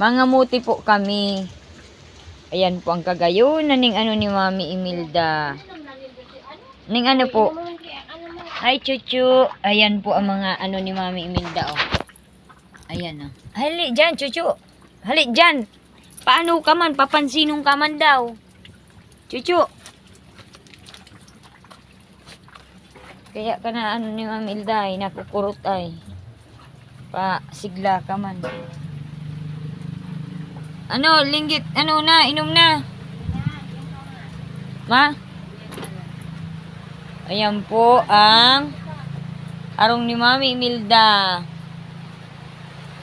Mga muti po kami. Ayan po ang kagayunan ng ano ni Mami Imelda. Ning ano po. Ay, chuchu. Ayan po ang mga ano ni Mami Imelda, oh. Ayan, oh. Hali, dyan, chuchu. Hali, dyan. Paano ka man? Papansinong ka man daw. Chuchu. Kaya ka na ano ni Mami Imelda, ay nakukurot ay. Pa, sigla ka man. Ano, linggit, ano na, inom na. Ma? Ayan po ang harong ni Mami Imelda.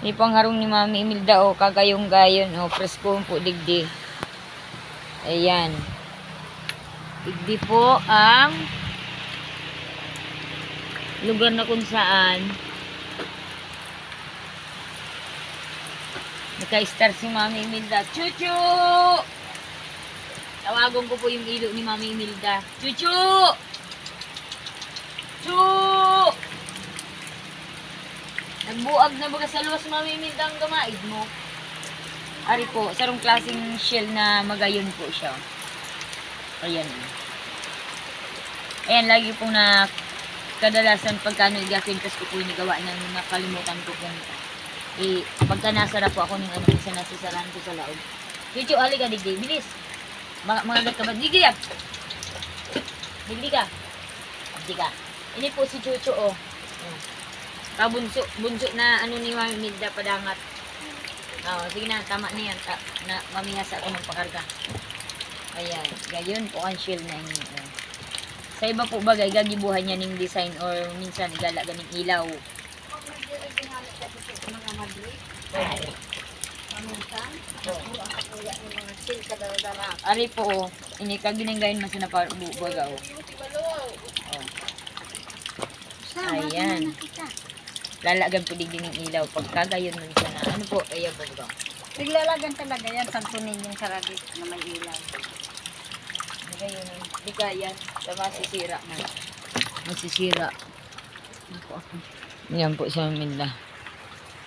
Hindi po ang harong ni Mami Imelda, o, kagayong gayon, o, presko po digdi. Ayan. Digdi po ang lugar na kung saan Naka-star si Mami Imelda. Chuchu! Tawagon ko po yung ilo ni Mami Imelda. Chuchu! Chu! Nagbuag na baga sa luwas Mami Imelda ang gamaid mo. Ari po, sarong klaseng shell na magayon po siya. Ayan. Ayan, lagi po na kadalasan pagkano igakwintas ko po yung gawa ng nakalimutan ko kung eh, pagka nasara po ako ng ano, isa nasasarahan ko sa laog. Chuchu, ali ka, digdi, bilis. Mga, mga ka ba? Digdi ka. Digdi ka. Digdi ka. Ini po si Chuchu, oh. Kabunso, bunso na ano ni Mami Milda padangat. Oh, sige na, tama na yan. Ta, na, mamihasa ako ng pakarga. Ayan, gayon po ang shield na ini. Oh. Sa iba po bagay, gagibuhan niya ng design or minsan igala ganing ilaw. Ari po, oh. ini ka ginanggayin man sa napabubaga, oh. oh. Ayan. Lalagan po digdi ng ilaw. Pagkagayon man siya na, ano po, ayaw po ba? Naglalagan talaga yan, santunin yung sarabit na may ilaw. Gayon, di kaya, sa masisira man. Masisira. Yan po sa Milda.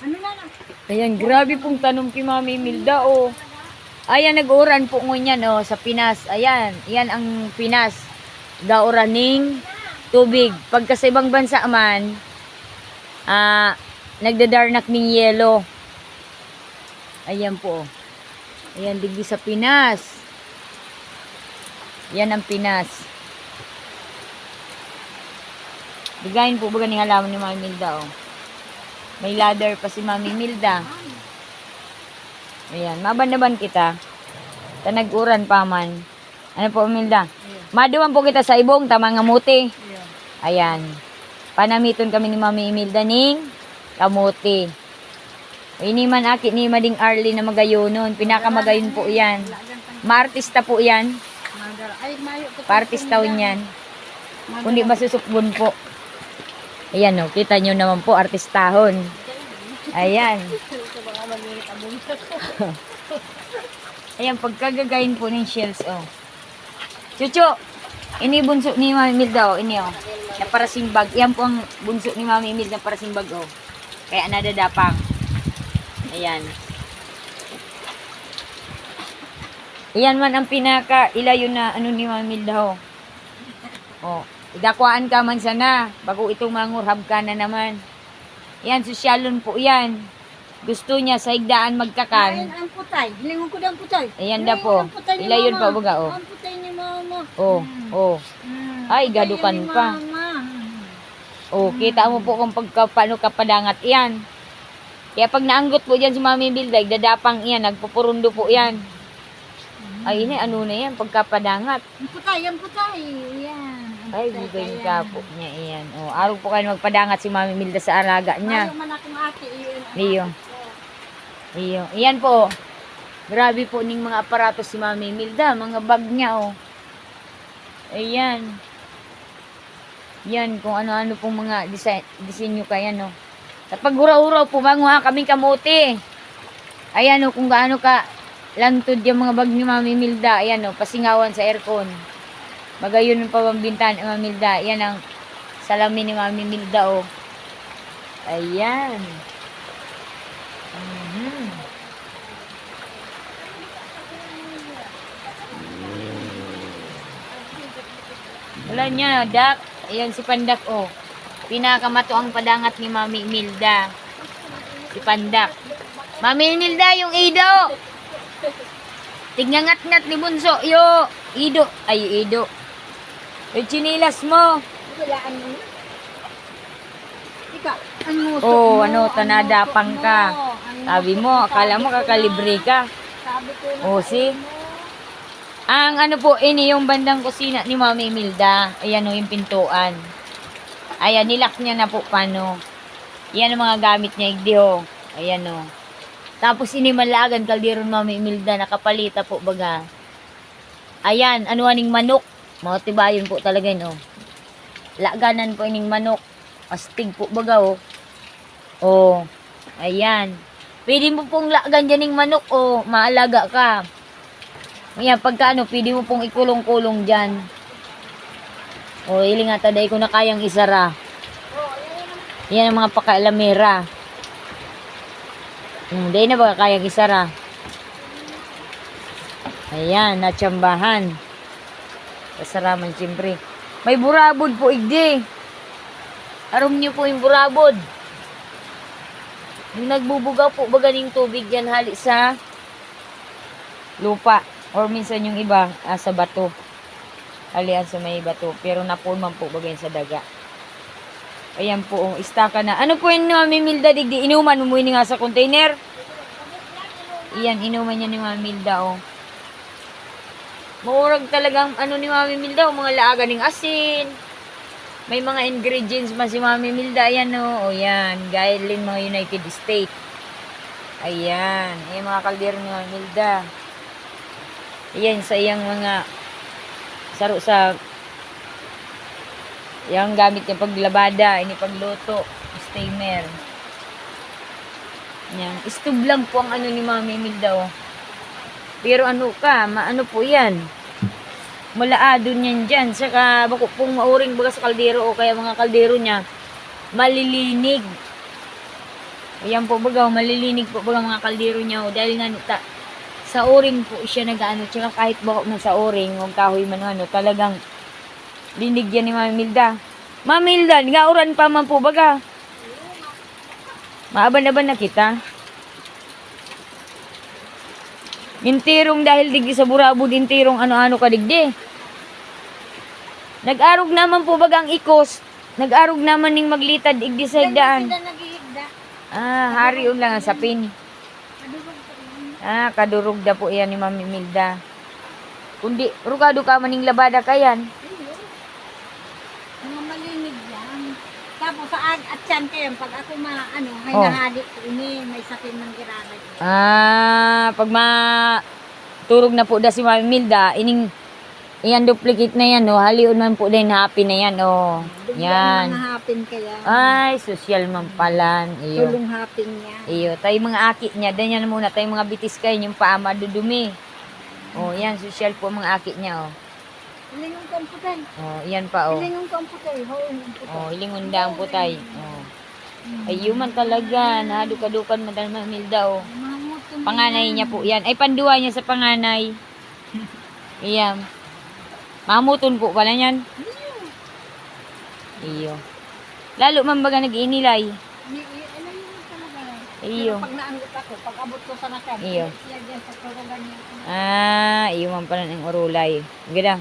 Ano na lang? Ayan, grabe pong tanong kay Mami Milda, oh. Ayan, nag-uran po ngunyan, oh, sa Pinas. Ayan, yan ang Pinas. Gauraning tubig. Pagka sa ibang bansa man, ah, nagdadarnak ng yelo. Ayan po. oh. Ayan, digdi sa Pinas. Yan ang Pinas. Bigayin po baga ni halaman ni Mami Milda, oh. May ladder pa si Mami Milda. Ayan, mabandaban kita. Tanag-uran pa man. Ano po, Milda? Maduman po kita sa ibong, tama nga muti. Ayan. Panamiton kami ni Mami Imelda ning kamuti. Ini man akit ni Mading Arlie na magayonon. Pinakamagayon po yan. Maartista po yan. ko. Partistaw niyan. Kundi masusukbon po. Ayan o, kita nyo naman po, artistahon. Ayan. Ayan, pagkagagayin po ng shells, oh. Chucho, ini bunso ni Mami Milda, oh. Ini, oh. Na para simbag. Yan po ang bunso ni Mami Milda na para simbag, oh. Kaya nadadapang. Ayan. Iyan man ang pinaka ilayo na ano ni Mami Milda, oh. Oh, idakwaan ka man sana bago itong mangurhab ka na naman. Yan, sosyalon po yan. Gusto niya sa higdaan magkakan. ang putay. Hilingon ko daw ang putay. Ayan da po. Ilayon pa baga, oh. Ang putay ni mama. Oh, oh. Hmm, Ay, gadukan pa. Oh, kita mo po kung pagka, paano kapadangat yan. Kaya pag naanggot po dyan si Mami Bildag, dadapang yan, nagpupurundo po yan. Ay, ini, ano na yan, pagkapadangat. Ang putay, ang putay. Yan. Ay, bigay kaya. ka po niya yan. Oh, araw po kayo magpadangat si Mami Milda sa araga niya. Mayo man akong ate. iyon ang Iyo. Iyo. Iyan po. Grabe po ning mga aparatos si Mami Milda, mga bag niya oh. Ayan. Yan, kung ano-ano pong mga design, disenyo kaya no. Sa paghura-hura po, manguha kaming kamuti. Ayan o, kung gaano ka lantod yung mga bag ni Mami Milda. Ayan o, pasingawan sa aircon. Magayon ng pabambintahan ni Mami Milda. Yan ang salamin ni Mami Milda, oh. Ayan. Mm-hmm. Wala niya, Dak. Ayan si Pandak, oh. Pinakamato ang padangat ni Mami Milda. Si Pandak. Mami Milda, yung Ido! Tignangat-ngat ni Bunso, yo! Ido. Ay, Ido. Yung chinilas mo. Kailangan mo. Ikaw, ang musok Oh, mo, ano, ang tanadapang musok ka. mo, ang Sabi mo, akala mo kakalibre ka. Sabi ko na Oh, see? Ang ano po, ini yung bandang kusina ni Mami Milda. Ayan o, yung pintuan. Ayan, nilak niya na po paano. Yan ang mga gamit niya, igdi ho. Ayan o. Tapos ini malagan kaldero ni Mami Milda, nakapalita po baga. Ayan, ano aning manok. Mga tibayon po talaga no. Laganan po ining manok. Astig po baga o. Oh, ayan. Pwede mo pong lagan dyan ng manok o maalaga ka. Ayan, pagka ano, pwede mo pong ikulong-kulong dyan. O, iling nga taday ko na kayang isara. Yan ang mga pakailamera. Hmm, di na ba kayang isara? Ayan, natsambahan. Kasaraman, siyempre. May burabod po, igdi. Arom niyo po yung burabod. Yung nagbubugaw po ba ganing tubig yan hali sa lupa or minsan yung iba ah, sa bato. Halian sa may bato pero napulman po ba yan sa daga. Ayan po, oh, istaka na. Ano po yun ni Mami Milda digdi? Inuman, umuwi nga sa container. Iyan, inuman niya ni Mami Milda, oh. Maurag talagang ano ni Mami Milda, oh, mga laaga ng asin. May mga ingredients man si Mami Milda. Ayan o. O yan. Galing mga United States. Ayan. Ayan mga kaldero ni Mami Milda. Ayan sa iyang mga saro sa yung gamit niya paglabada, ini pagluto, steamer. Yan. Istub lang po ang ano ni Mami Milda oh. Pero ano ka, maano po yan? malaado niyan dyan. Saka bako pong mauring baga sa kaldero o kaya mga kaldero niya, malilinig. Ayan po baga, malilinig po baga mga kaldero niya. O, dahil nga ta, sa uring po siya nag-ano. Tsaka kahit bako na sa uring, huwag kahoy man ano, talagang linig yan ni Mami Milda. Mami Milda, nga uran pa man po baga. Maaban-aban na kita. Intirong dahil digdi sa burabod, intirong ano-ano ka digdi. Nag-arog naman po bagang ikos. Nag-arog naman ning maglitad igdi sa higdaan. Ah, hari lang ang sapin. Ah, kadurog da po yan ni Mami Milda. Kundi, rugado ka maning labada kayan. Ayun. Mga malinig yan. Tapos sa ag at yan kayo, pag ako ma, ano, may Oh. nahalik ko ini, may sakit ng girana. Ah, pag ma turog na po da si Mami Milda, ining iyan duplicate na yan, no. Haliun man po din happy na yan, oh. Biglang Yan. mga hapin kaya. Ay, social man palan. Iyo. Tulong hapin niya. Iyo, tayo mga aki niya. Ganyan muna, tayo mga bitis kayo, yung paa madudumi. Oh, yan, social po mga aki niya, oh. Iling yung kamputan. Oh, yan pa, oh. Iling yung kamputan. Ho, yung kamputan. Oh, ilingundaang po tayo. Oh. Ay, man talaga. Nahadukadukan man talaga Milda, oh. Panganay niya po yan. Ay, panduwa niya sa panganay. Iyan. Mamuton po pala yan. Iyo. Lalo man baga nag-inilay. Ano? Iyo. Pag naanggot ako, pag abot ko sa nakan, Iyo. siya dyan sa turugan niya. Ah, iyo man pala ng urulay. Ganda.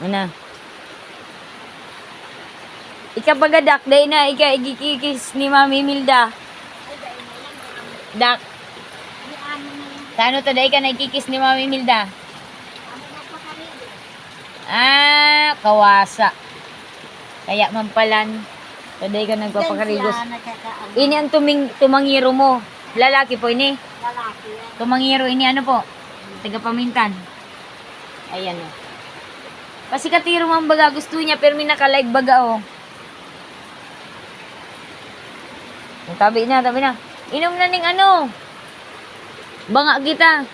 Ano? Ika pagadak, day na, ika igikikis ni Mami Milda. Dak, ano kano to day ka nagkikis ni Mami Milda? Ah, kawasa. Kaya man palan. Taday ka nagpapakarigos. Ini ang tuming, tumangiro mo. Lalaki po ini. Lalaki. Tumangiro ini ano po? Taga pamintan. Ayan o. Kasi katiro man baga gusto niya pero may naka-live baga. Oh. Tabi na, tabi na. Inom na ning ano. Banga kita.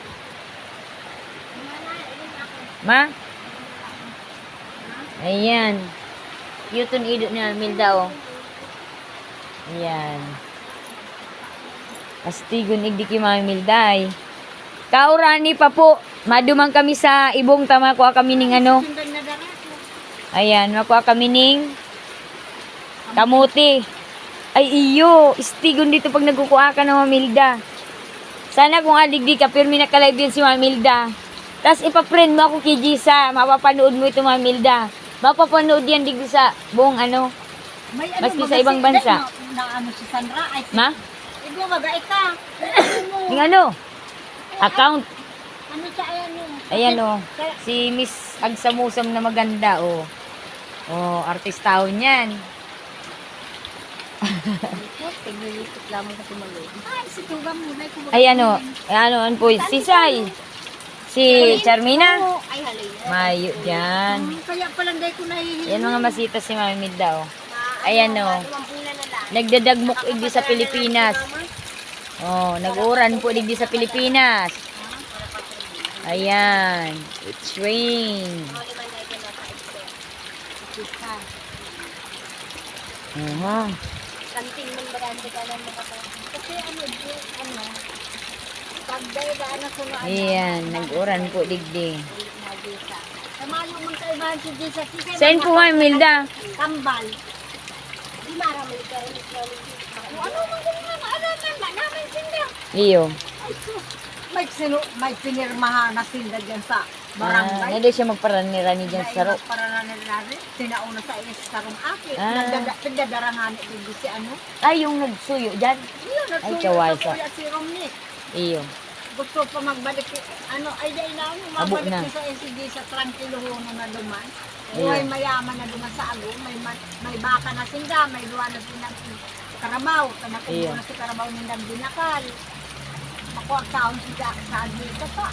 Ma? Ayan. Yuton ido na Milda o. Ayan. Astigon igdi ki Mami Milday. Kaurani pa po. Madumang kami sa ibong tama ko kami ning ano. Na. Ayan, makuha kami ning kamuti. Ay, iyo. Istigon dito pag nagkukuha ka ng Mamilda. Sana kung adigdi ka, pero may nakalive yun si Mamilda. Tapos ipaprend mo ako kay Gisa. Mapapanood mo ito Mamilda. Mapapanood yan digdi sa buong ano. May Maski baga sa ibang bansa. Na, na ano si Sandra, ay Ma? Igo magay ka. Ano mo? Yung ano? Account. Ano siya ayan yung? Ayan o. Kaya, Si Miss Agsamusam na maganda o. Oh, artistahon yan. Tiglilikot lamang kasi mali. Ay, si Tugang mo. Ay, kumbaga- Ay ano, ano, ano po, si Sai. Si Charmina. Ay, halay. Mayo dyan. Hmm, Kaya pala hindi ko nahihiling. Yan mga masita si Mami Milda oh. Ayan o. Nagdadagmok igdi sa Pilipinas. Oh, nag-uran po digdi sa Pilipinas. Ayan. It's rain. Uh Kanting man baranda ka lang Kasi ano, ano, pag dahil ano ko na ano, Ayan, nag-uran po digdi. nagisa. Kamalo man kayo ba si? Kasi Saan po Mami Milda? Tambal. Di maramay ka rin. Ano man kung nga maalaman ba namin sila? Iyo. Ay, sus. May, sino, may pinirmahan na sila dyan sa Ah, barangay. nade siya magparanirani dyan sa ro. Para na nila sinauna sa is sarong aki. Ah. Nagdada- Nagdadarangan ito si ano. Ay, yung nagsuyo dyan. Yun, Ay, nagsuyo kaway sa sa- kuya si Romney. Iyo. Gusto pa magbalik, ano, ay dahil na ano, Abo mabalik na. sa SCD sa tranquilo na duman. Ayun. May mayaman na duman sa ago, may ma- may baka na sinda, may luwa na sinang karabaw, tanak Ayun. na si karabaw ni Nagdinakal. Ang taon si Jack sa dito pa.